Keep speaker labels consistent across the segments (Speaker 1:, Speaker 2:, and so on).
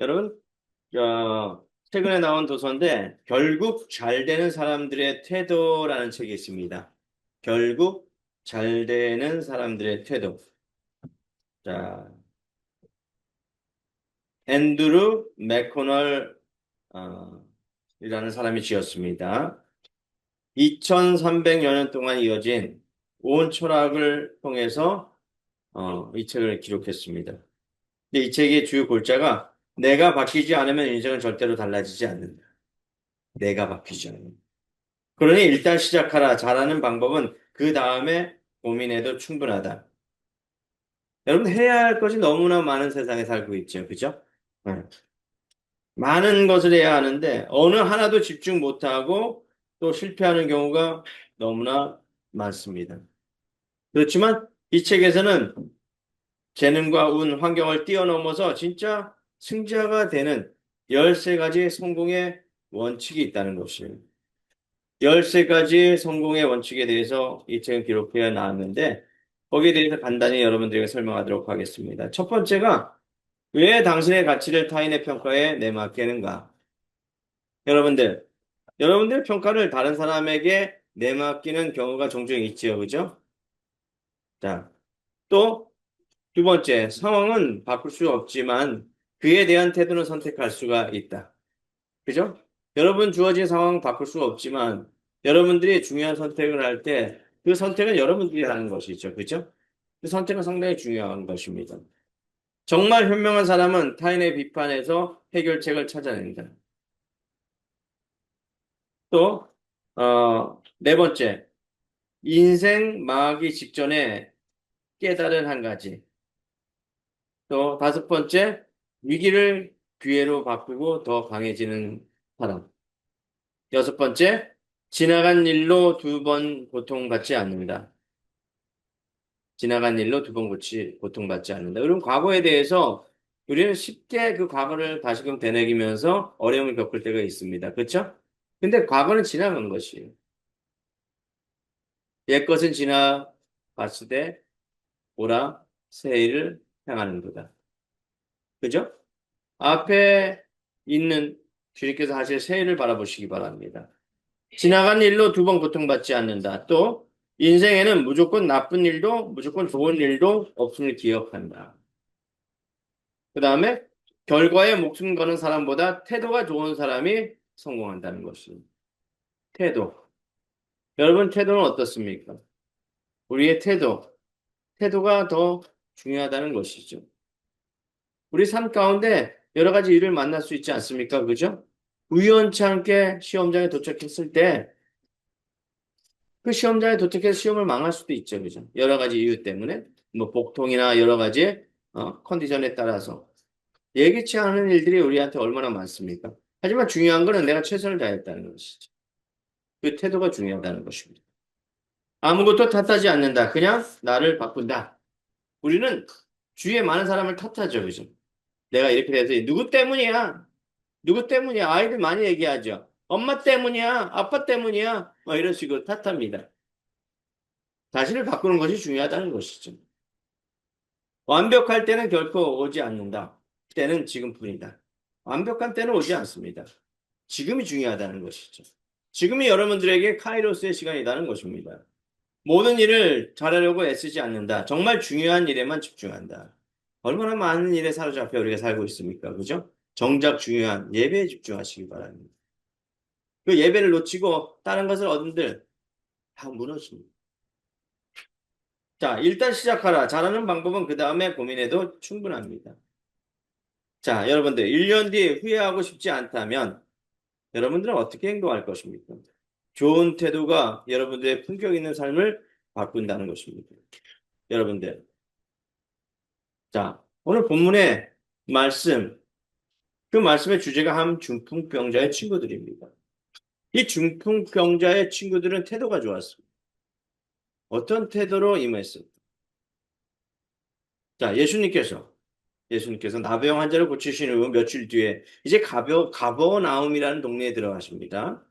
Speaker 1: 여러분, 어, 최근에 나온 도서인데, 결국 잘 되는 사람들의 태도라는 책이 있습니다. 결국 잘 되는 사람들의 태도. 자, 앤드루 맥코널, 어, 이라는 사람이 지었습니다. 2300여 년 동안 이어진 온 철학을 통해서 어, 이 책을 기록했습니다. 근데 이 책의 주요 골자가 내가 바뀌지 않으면 인생은 절대로 달라지지 않는다. 내가 바뀌지 않으면. 그러니 일단 시작하라. 잘하는 방법은 그 다음에 고민해도 충분하다. 여러분 해야 할 것이 너무나 많은 세상에 살고 있죠. 그죠? 네. 많은 것을 해야 하는데 어느 하나도 집중 못하고 또 실패하는 경우가 너무나 많습니다. 그렇지만 이 책에서는 재능과 운, 환경을 뛰어넘어서 진짜 승자가 되는 13가지 성공의 원칙이 있다는 것이에요. 13가지 성공의 원칙에 대해서 이 책은 기록되어 나왔는데 거기에 대해서 간단히 여러분들에게 설명하도록 하겠습니다. 첫 번째가 왜 당신의 가치를 타인의 평가에 내맡기는가? 여러분들, 여러분들 평가를 다른 사람에게 내맡기는 경우가 종종 있지요, 그죠? 자, 또 두 번째, 상황은 바꿀 수 없지만 그에 대한 태도는 선택할 수가 있다. 그죠? 여러분 주어진 상황 바꿀 수 없지만 여러분들이 중요한 선택을 할 때 그 선택은 여러분들이 하는 것이죠. 그죠? 그 선택은 상당히 중요한 것입니다. 정말 현명한 사람은 타인의 비판에서 해결책을 찾아낸다. 또, 어, 네 번째, 인생 망하기 직전에 깨달은 한 가지. 또 다섯 번째, 위기를 기회로 바꾸고 더 강해지는 사람. 여섯 번째, 지나간 일로 두 번 고통받지 않는다. 지나간 일로 두 번 고통받지 않는다. 그럼 과거에 대해서 우리는 쉽게 그 과거를 다시금 되새기면서 어려움을 겪을 때가 있습니다. 그렇죠? 근데 과거는 지나간 것이에요. 옛 것은 지나갔으되 오라 새해를 향하는 거다. 그죠? 앞에 있는 주님께서 하실 새해를 바라보시기 바랍니다. 지나간 일로 두 번 고통받지 않는다. 또 인생에는 무조건 나쁜 일도 무조건 좋은 일도 없음을 기억한다. 그 다음에 결과에 목숨 거는 사람보다 태도가 좋은 사람이 성공한다는 것입니다. 태도. 여러분 태도는 어떻습니까? 우리의 태도. 태도가 더 중요하다는 것이죠. 우리 삶 가운데 여러 가지 일을 만날 수 있지 않습니까? 그죠? 우연치 않게 시험장에 도착했을 때 그 시험장에 도착해서 시험을 망할 수도 있죠. 그죠? 여러 가지 이유 때문에 뭐 복통이나 여러 가지 어, 컨디션에 따라서 예기치 않은 일들이 우리한테 얼마나 많습니까? 하지만 중요한 거는 내가 최선을 다했다는 것이죠. 그 태도가 중요하다는 것입니다. 아무것도 탓하지 않는다. 그냥 나를 바꾼다. 우리는 주위에 많은 사람을 탓하죠. 그죠? 내가 이렇게 돼서 누구 때문이야? 누구 때문이야? 아이들 많이 얘기하죠. 엄마 때문이야, 아빠 때문이야, 뭐 이런 식으로 탓합니다. 자신을 바꾸는 것이 중요하다는 것이죠. 완벽할 때는 결코 오지 않는다. 때는 지금 뿐이다. 완벽한 때는 오지 않습니다. 지금이 중요하다는 것이죠. 지금이 여러분들에게 카이로스의 시간이라는 것입니다. 모든 일을 잘하려고 애쓰지 않는다. 정말 중요한 일에만 집중한다. 얼마나 많은 일에 사로잡혀 우리가 살고 있습니까? 그죠? 정작 중요한 예배에 집중하시기 바랍니다. 그 예배를 놓치고 다른 것을 얻은들 다 무너집니다. 자, 일단 시작하라. 잘하는 방법은 그 다음에 고민해도 충분합니다. 자, 여러분들 1년 뒤에 후회하고 싶지 않다면 여러분들은 어떻게 행동할 것입니까? 좋은 태도가 여러분들의 품격 있는 삶을 바꾼다는 것입니다. 여러분들. 자, 오늘 본문의 말씀, 그 말씀의 주제가 함 중풍병자의 친구들입니다. 이 중풍병자의 친구들은 태도가 좋았습니다. 어떤 태도로 임했습니까? 자, 예수님께서 예수님께서 나병 환자를 고치신 후 며칠 뒤에 이제 가벼 가버나움이라는 동네에 들어가십니다.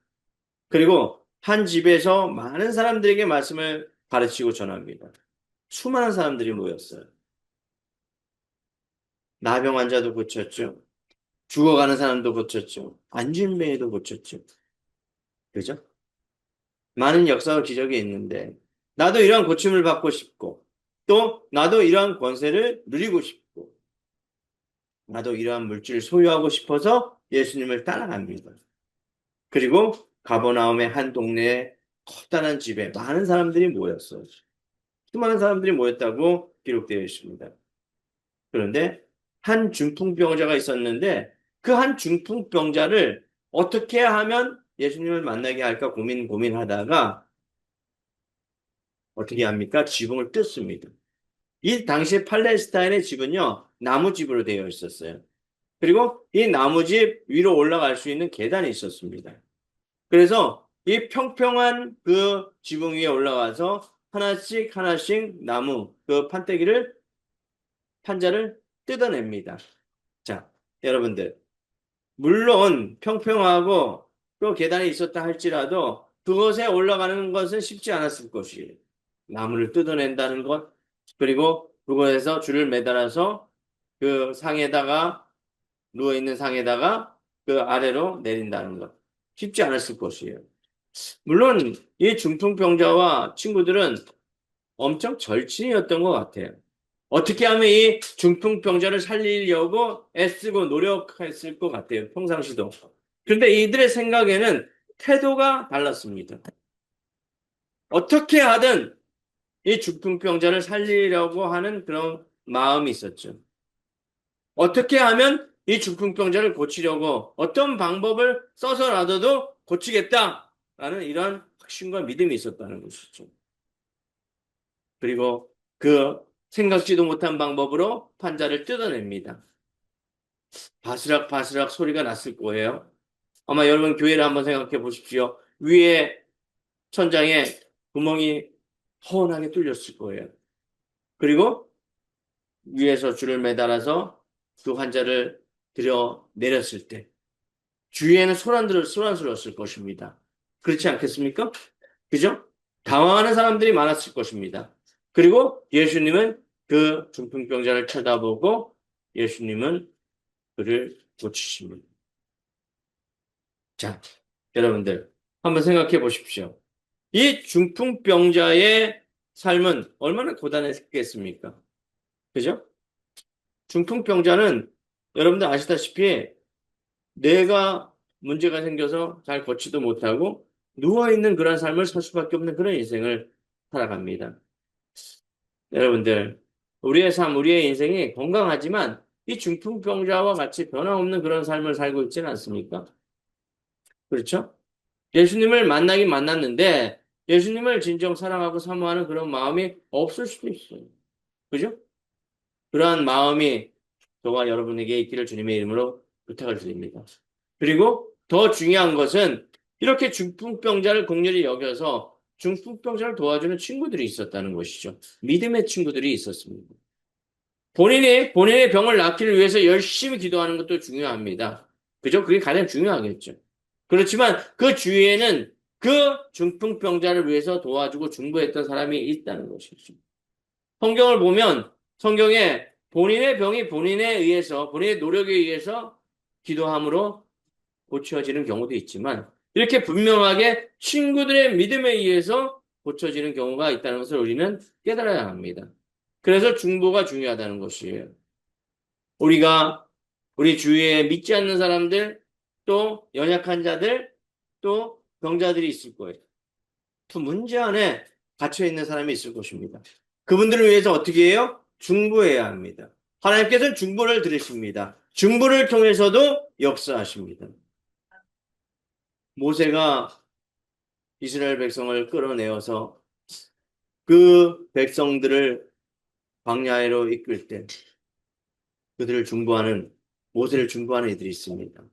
Speaker 1: 그리고 한 집에서 많은 사람들에게 말씀을 가르치고 전합니다. 수많은 사람들이 모였어요. 나병 환자도 고쳤죠. 죽어가는 사람도 고쳤죠. 안진뱅이도 고쳤죠. 그죠? 많은 역사와 기적이 있는데 나도 이러한 고침을 받고 싶고 또 나도 이러한 권세를 누리고 싶고 나도 이러한 물질을 소유하고 싶어서 예수님을 따라갑니다. 그리고 가버나움의 한 동네에 커다란 집에 많은 사람들이 모였어요. 수많은 사람들이 모였다고 기록되어 있습니다. 그런데 한 중풍병자가 있었는데 그 한 중풍병자를 어떻게 하면 예수님을 만나게 할까 고민 고민하다가 어떻게 합니까? 지붕을 뜯습니다. 이 당시 팔레스타인의 집은요 나무집으로 되어 있었어요. 그리고 이 나무집 위로 올라갈 수 있는 계단이 있었습니다. 그래서 이 평평한 그 지붕 위에 올라가서 하나씩 하나씩 나무 그 판때기를 판자를 뜯어냅니다. 자, 여러분들 물론 평평하고 또 계단이 있었다 할지라도 그것에 올라가는 것은 쉽지 않았을 것이에요. 나무를 뜯어낸다는 것 그리고 그곳에서 줄을 매달아서 그 상에다가 누워 있는 상에다가 그 아래로 내린다는 것 쉽지 않았을 것이에요. 물론 이 중풍병자와 친구들은 엄청 절친이었던 것 같아요. 어떻게 하면 이 중풍병자를 살리려고 애쓰고 노력했을 것 같아요. 평상시도. 그런데 이들의 생각에는 태도가 달랐습니다. 어떻게 하든 이 중풍병자를 살리려고 하는 그런 마음이 있었죠. 어떻게 하면 이 중풍병자를 고치려고 어떤 방법을 써서라도 고치겠다라는 이런 확신과 믿음이 있었다는 것이죠. 그리고 그 생각지도 못한 방법으로 판자를 뜯어냅니다. 바스락 바스락 소리가 났을 거예요. 아마 여러분 교회를 한번 생각해 보십시오. 위에 천장에 구멍이 허원하게 뚫렸을 거예요. 그리고 위에서 줄을 매달아서 그 환자를 들여 내렸을 때 주위에는 소란들 소란스러웠을 것입니다. 그렇지 않겠습니까? 그죠? 당황하는 사람들이 많았을 것입니다. 그리고 예수님은 그 중풍병자를 쳐다보고 예수님은 그를 고치십니다. 자, 여러분들 한번 생각해 보십시오. 이 중풍병자의 삶은 얼마나 고단했겠습니까? 그죠? 중풍병자는 여러분들 아시다시피 내가 문제가 생겨서 잘 걷지도 못하고 누워있는 그런 삶을 살 수밖에 없는 그런 인생을 살아갑니다. 여러분들, 우리의 삶, 우리의 인생이 건강하지만 이 중풍병자와 같이 변함없는 그런 삶을 살고 있지는 않습니까? 그렇죠? 예수님을 만나긴 만났는데 예수님을 진정 사랑하고 사모하는 그런 마음이 없을 수도 있어요. 그죠? 그러한 마음이 저와 여러분에게 있기를 주님의 이름으로 부탁을 드립니다. 그리고 더 중요한 것은 이렇게 중풍병자를 공렬히 여겨서 중풍병자를 도와주는 친구들이 있었다는 것이죠. 믿음의 친구들이 있었습니다. 본인이 본인의 병을 낫기를 위해서 열심히 기도하는 것도 중요합니다. 그죠? 그게 가장 중요하겠죠. 그렇지만 그 주위에는 그 중풍병자를 위해서 도와주고 중보했던 사람이 있다는 것이죠. 성경을 보면 성경에 본인의 병이 본인에 의해서 본인의 노력에 의해서 기도함으로 고쳐지는 경우도 있지만 이렇게 분명하게 친구들의 믿음에 의해서 고쳐지는 경우가 있다는 것을 우리는 깨달아야 합니다. 그래서 중보가 중요하다는 것이에요. 우리가 우리 주위에 믿지 않는 사람들, 또 연약한 자들, 또 병자들이 있을 거예요. 그 문제 안에 갇혀 있는 사람이 있을 것입니다. 그분들을 위해서 어떻게 해요? 중보해야 합니다. 하나님께서는 중보를 들으십니다. 중보를 통해서도 역사하십니다. 모세가 이스라엘 백성을 끌어내어서 그 백성들을 광야로 이끌 때 그들을 중보하는 모세를 중보하는 이들이 있습니다.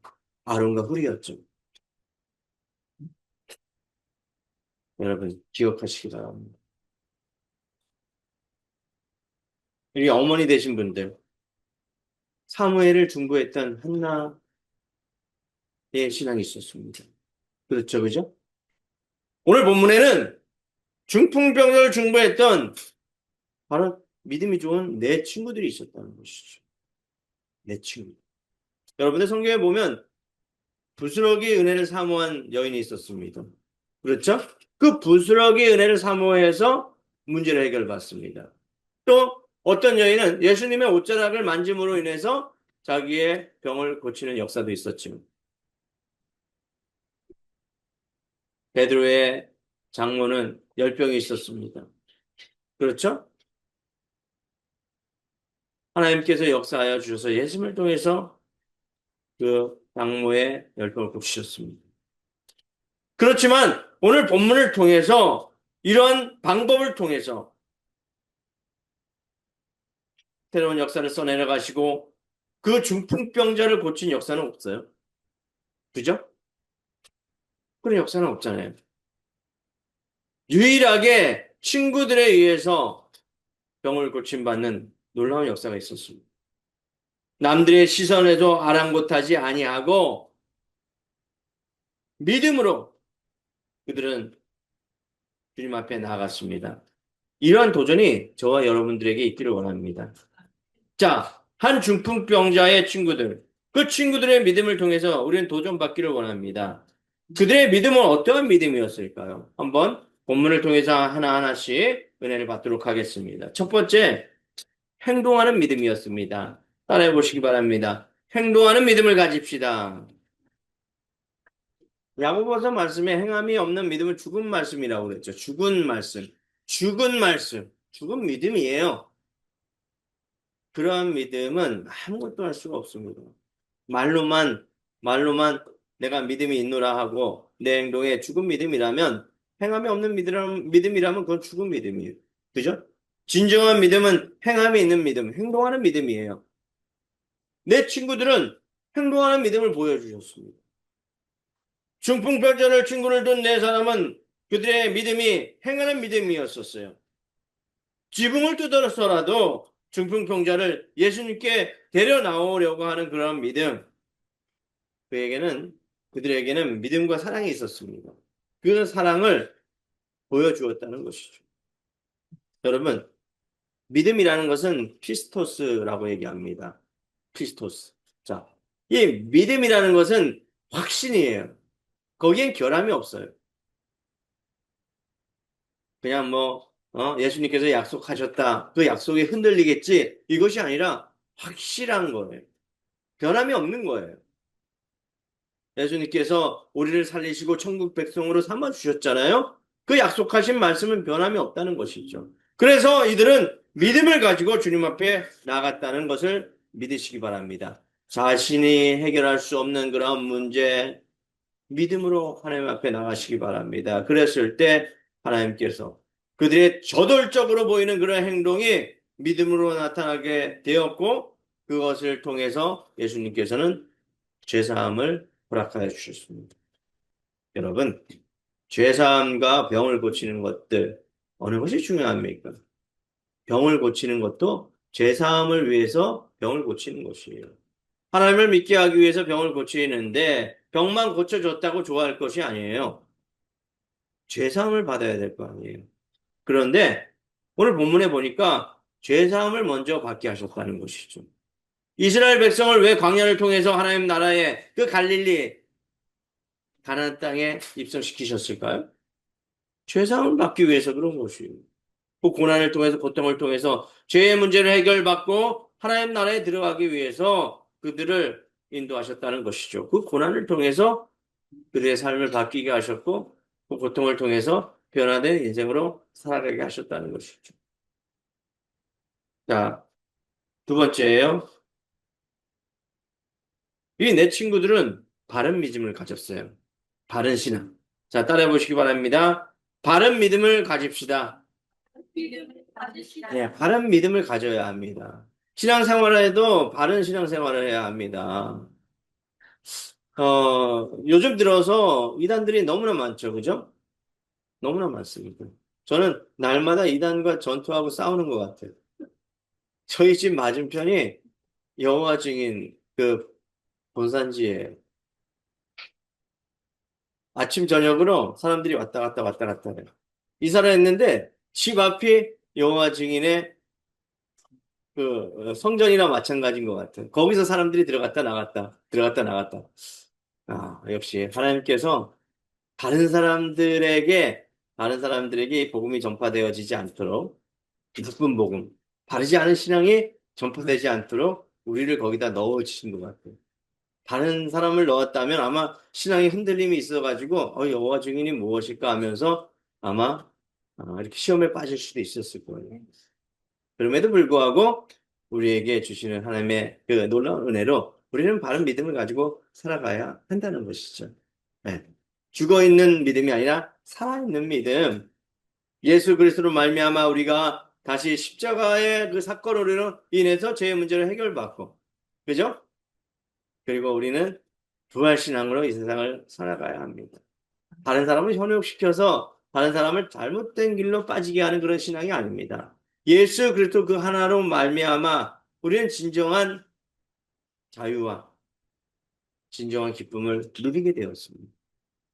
Speaker 1: 아론과 훌이었죠. 여러분 기억하시기 바랍니다. 우리 어머니 되신 분들 사무엘을 중보했던 한나의 신앙이 있었습니다. 그렇죠, 그죠? 오늘 본문에는 중풍병을 중보했던 바로 믿음이 좋은 내 친구들이 있었다는 것이죠. 내 친구. 여러분들 성경에 보면 부스러기 은혜를 사모한 여인이 있었습니다. 그렇죠? 그 부스러기 은혜를 사모해서 문제를 해결받습니다. 또 어떤 여인은 예수님의 옷자락을 만짐으로 인해서 자기의 병을 고치는 역사도 있었지만 베드로의 장모는 열병이 있었습니다. 그렇죠? 하나님께서 역사하여 주셔서 예수님을 통해서 그 장모의 열병을 고치셨습니다. 그렇지만 오늘 본문을 통해서 이러한 방법을 통해서 새로운 역사를 써내려 가시고 그 중풍병자를 고친 역사는 없어요. 그죠? 그런 역사는 없잖아요. 유일하게 친구들에 의해서 병을 고침받는 놀라운 역사가 있었습니다. 남들의 시선에도 아랑곳하지 아니하고 믿음으로 그들은 주님 앞에 나아갔습니다. 이러한 도전이 저와 여러분들에게 있기를 원합니다. 자, 한 중풍병자의 친구들, 그 친구들의 믿음을 통해서 우리는 도전받기를 원합니다. 그들의 믿음은 어떠한 믿음이었을까요? 한번 본문을 통해서 하나하나씩 은혜를 받도록 하겠습니다. 첫 번째, 행동하는 믿음이었습니다. 따라해 보시기 바랍니다. 행동하는 믿음을 가집시다. 야고보서 말씀에 행함이 없는 믿음은 죽은 말씀이라고 그랬죠. 죽은 말씀. 죽은 말씀. 죽은 믿음이에요. 그러한 믿음은 아무것도 할 수가 없습니다. 말로만, 말로만 내가 믿음이 있노라 하고 내 행동에 죽은 믿음이라면 행함이 없는 믿음, 믿음이라면 그건 죽은 믿음이에요. 그죠? 진정한 믿음은 행함이 있는 믿음, 행동하는 믿음이에요. 내 친구들은 행동하는 믿음을 보여주셨습니다. 중풍병자를 친구를 둔 네 사람은 그들의 믿음이 행하는 믿음이었었어요. 지붕을 뜯어서라도 중풍병자를 예수님께 데려 나오려고 하는 그런 믿음. 그에게는 그들에게는 믿음과 사랑이 있었습니다. 그 사랑을 보여주었다는 것이죠. 여러분, 믿음이라는 것은 피스토스라고 얘기합니다. 피스토스. 자, 이 믿음이라는 것은 확신이에요. 거기엔 결함이 없어요. 그냥 뭐, 어, 예수님께서 약속하셨다. 그 약속이 흔들리겠지. 이것이 아니라 확실한 거예요. 변함이 없는 거예요. 예수님께서 우리를 살리시고 천국 백성으로 삼아 주셨잖아요. 그 약속하신 말씀은 변함이 없다는 것이죠. 그래서 이들은 믿음을 가지고 주님 앞에 나갔다는 것을 믿으시기 바랍니다. 자신이 해결할 수 없는 그런 문제, 믿음으로 하나님 앞에 나가시기 바랍니다. 그랬을 때 하나님께서 그들의 저돌적으로 보이는 그런 행동이 믿음으로 나타나게 되었고 그것을 통해서 예수님께서는 죄사함을 허락하여 주셨습니다. 여러분, 죄사함과 병을 고치는 것들 어느 것이 중요합니까? 병을 고치는 것도 죄사함을 위해서 병을 고치는 것이에요. 하나님을 믿게 하기 위해서 병을 고치는데 병만 고쳐줬다고 좋아할 것이 아니에요. 죄사함을 받아야 될 거 아니에요. 그런데 오늘 본문에 보니까 죄사함을 먼저 받게 하셨다는 것이죠. 이스라엘 백성을 왜 광야를 통해서 하나님 나라의 그 갈릴리 가나안 땅에 입성시키셨을까요? 죄사함을 받기 위해서 그런 것이에요. 그 고난을 통해서 고통을 통해서 죄의 문제를 해결받고 하나님 나라에 들어가기 위해서 그들을 인도하셨다는 것이죠. 그 고난을 통해서 그들의 삶을 바뀌게 하셨고 그 고통을 통해서 변화된 인생으로 살아가게 하셨다는 것이죠. 자, 두 번째예요. 이 내 친구들은 바른 믿음을 가졌어요. 바른 신앙. 자, 따라해 보시기 바랍니다. 바른 믿음을 가집시다. 네, 바른 믿음을 가져야 합니다. 신앙생활에도 바른 신앙생활을 해야 합니다. 어, 요즘 들어서 이단들이 너무나 많죠. 그죠? 너무나 많습니다. 저는 날마다 이단과 전투하고 싸우는 것 같아요. 저희 집 맞은편이 여호와 증인 그 본산지에 아침 저녁으로 사람들이 왔다 갔다 왔다 갔다 해요. 이사를 했는데 집 앞이 여호와 증인의 그 어, 성전이나 마찬가지인 것 같아요. 거기서 사람들이 들어갔다 나갔다, 들어갔다 나갔다. 아, 역시 하나님께서 다른 사람들에게, 다른 사람들에게 이 복음이 전파되어지지 않도록, 나쁜 복음, 바르지 않은 신앙이 전파되지 않도록 우리를 거기다 넣어주신 것 같아요. 다른 사람을 넣었다면 아마 신앙의 흔들림이 있어가지고, 어, 여호와 증인이 무엇일까 하면서 아마 아, 이렇게 시험에 빠질 수도 있었을 거예요. 그럼에도 불구하고 우리에게 주시는 하나님의 그 놀라운 은혜로 우리는 바른 믿음을 가지고 살아가야 한다는 것이죠. 네. 죽어 있는 믿음이 아니라 살아 있는 믿음. 예수 그리스도로 말미암아 우리가 다시 십자가의 그 사건으로 인해서 죄의 문제를 해결받고, 그죠? 그리고 우리는 부활 신앙으로 이 세상을 살아가야 합니다. 다른 사람을 현혹시켜서 다른 사람을 잘못된 길로 빠지게 하는 그런 신앙이 아닙니다. 예수 그리스도 그 하나로 말미암아 우리는 진정한 자유와 진정한 기쁨을 누리게 되었습니다.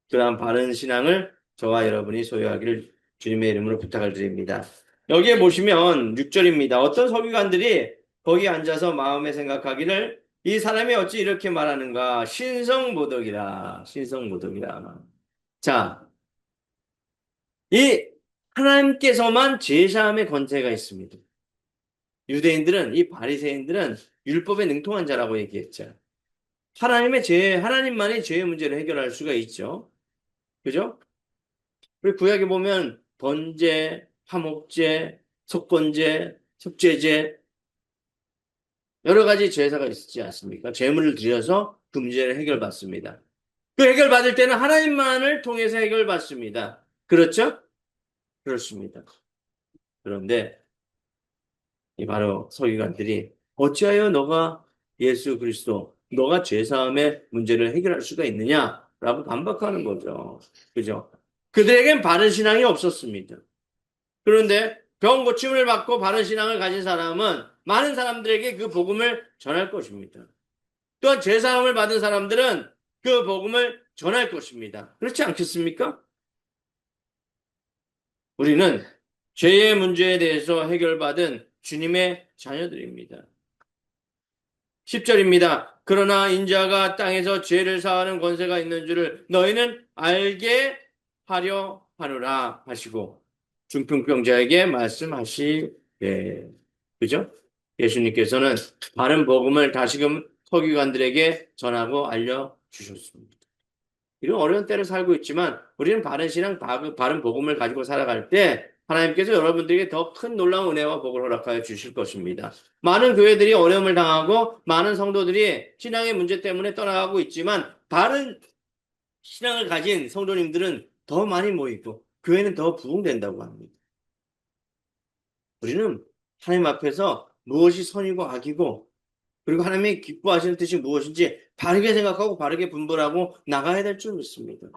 Speaker 1: 그러한 바른 신앙을 저와 여러분이 소유하기를 주님의 이름으로 부탁을 드립니다. 여기에 보시면 6절입니다. 어떤 서기관들이 거기 앉아서 마음에 생각하기를 이 사람이 어찌 이렇게 말하는가? 신성모독이라. 신성모독이라. 자, 이 하나님께서만 제사함의 권세가 있습니다. 유대인들은 이 바리새인들은 율법에 능통한 자라고 얘기했죠. 하나님의 죄, 하나님만이 죄의 문제를 해결할 수가 있죠. 그죠? 우리 구약에 보면 번제, 화목제, 속건제, 속죄제 여러 가지 제사가 있지 않습니까? 제물을 드려서 그 문제를 해결받습니다. 그 해결받을 때는 하나님만을 통해서 해결받습니다. 그렇죠? 그렇습니다. 그런데 이 바로 서기관들이 어찌하여 너가 예수 그리스도 너가 죄사함의 문제를 해결할 수가 있느냐라고 반박하는 거죠. 그죠? 그들에겐 바른 신앙이 없었습니다. 그런데 병 고침을 받고 바른 신앙을 가진 사람은 많은 사람들에게 그 복음을 전할 것입니다. 또한 죄사함을 받은 사람들은 그 복음을 전할 것입니다. 그렇지 않겠습니까? 우리는 죄의 문제에 대해서 해결받은 주님의 자녀들입니다. 10절입니다. 그러나 인자가 땅에서 죄를 사하는 권세가 있는 줄을 너희는 알게 하려 하노라 하시고 중풍병자에게 말씀하시되 그죠? 예수님께서는 바른 복음을 다시금 서기관들에게 전하고 알려 주셨습니다. 이런 어려운 때를 살고 있지만 우리는 바른 신앙, 바른 복음을 가지고 살아갈 때 하나님께서 여러분들에게 더 큰 놀라운 은혜와 복을 허락하여 주실 것입니다. 많은 교회들이 어려움을 당하고 많은 성도들이 신앙의 문제 때문에 떠나가고 있지만 바른 신앙을 가진 성도님들은 더 많이 모이고 교회는 더 부흥된다고 합니다. 우리는 하나님 앞에서 무엇이 선이고 악이고 그리고 하나님이 기뻐하시는 뜻이 무엇인지 바르게 생각하고 바르게 분별하고 나가야 될 줄 믿습니다.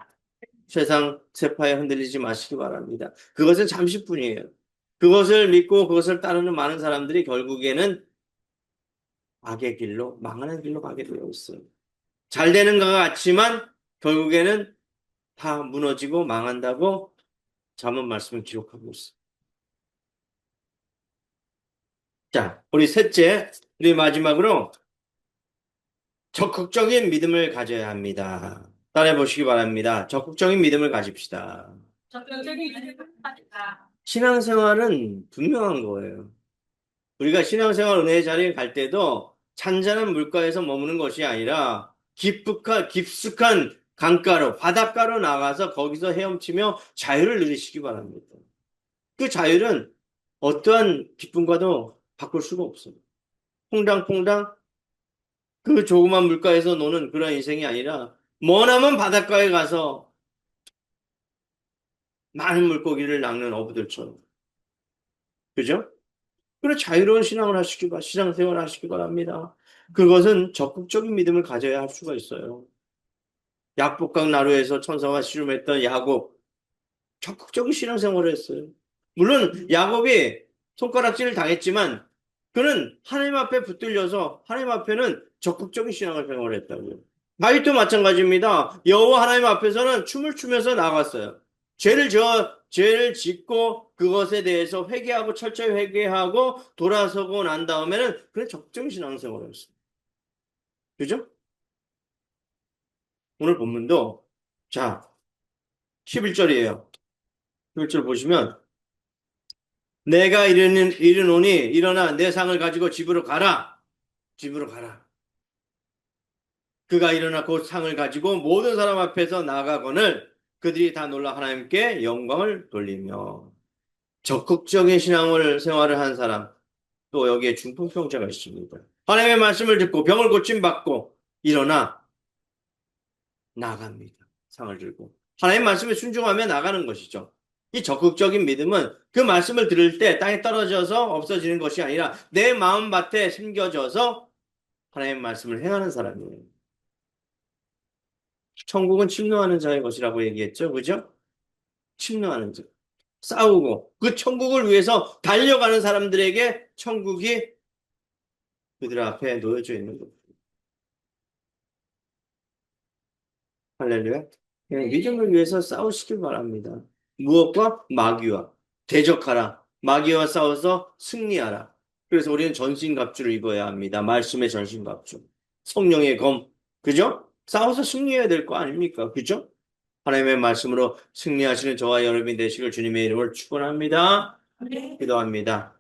Speaker 1: 세상 세파에 흔들리지 마시기 바랍니다. 그것은 잠시뿐이에요. 그것을 믿고 그것을 따르는 많은 사람들이 결국에는 악의 길로 망하는 길로 가게 되어 있어요. 잘 되는 것 같지만 결국에는 다 무너지고 망한다고 잠언 말씀을 기록하고 있어요. 자, 우리 셋째, 우리 마지막으로 적극적인 믿음을 가져야 합니다. 따라해 보시기 바랍니다. 적극적인 믿음을 가집시다. 신앙생활은 분명한 거예요. 우리가 신앙생활 은혜의 자리에 갈 때도 잔잔한 물가에서 머무는 것이 아니라 깊숙한, 깊숙한 강가로, 바닷가로 나가서 거기서 헤엄치며 자유를 누리시기 바랍니다. 그 자유는 어떠한 기쁨과도 바꿀 수가 없어요. 퐁당퐁당 그 조그만 물가에서 노는 그런 인생이 아니라 머나먼 바닷가에 가서 많은 물고기를 낚는 어부들처럼. 그죠? 그래 자유로운 신앙을 하시기 바, 신앙생활을 하시기 바랍니다. 그것은 적극적인 믿음을 가져야 할 수가 있어요. 약복강 나루에서 천사와 씨름했던 야곱 적극적인 신앙생활을 했어요. 물론 야곱이 손가락질을 당했지만 그는 하나님 앞에 붙들려서 하나님 앞에는 적극적인 신앙을 생활했다고요. 다윗도 마찬가지입니다. 여호와 하나님 앞에서는 춤을 추면서 나갔어요. 죄를 저 죄를 짓고 그것에 대해서 회개하고 철저히 회개하고 돌아서고 난 다음에는 그래 적정 신앙생활을 했어요. 그죠? 오늘 본문도 자 11절이에요. 11절 보시면 내가 이르는 이르노니 일어나 내 상을 가지고 집으로 가라. 집으로 가라. 그가 일어나 곧 상을 가지고 모든 사람 앞에서 나가거늘 그들이 다 놀라 하나님께 영광을 돌리며 적극적인 신앙을 생활을 한 사람 또 여기에 중풍병자가 있습니다. 하나님의 말씀을 듣고 병을 고침 받고 일어나 나갑니다. 상을 들고 하나님 말씀에 순종하며 나가는 것이죠. 이 적극적인 믿음은 그 말씀을 들을 때 땅에 떨어져서 없어지는 것이 아니라 내 마음밭에 심겨져서 하나님의 말씀을 행하는 사람이에요. 천국은 침노하는 자의 것이라고 얘기했죠. 그죠? 침노하는 자. 싸우고 그 천국을 위해서 달려가는 사람들에게 천국이 그들 앞에 놓여져 있는 겁니다. 할렐루야. 믿음을 위해서 싸우시길 바랍니다. 무엇과? 마귀와. 대적하라. 마귀와 싸워서 승리하라. 그래서 우리는 전신갑주를 입어야 합니다. 말씀의 전신갑주. 성령의 검. 그죠? 싸워서 승리해야 될 거 아닙니까? 그죠? 하나님의 말씀으로 승리하시는 저와 여러분이 되시길 주님의 이름을 축원합니다. 기도합니다.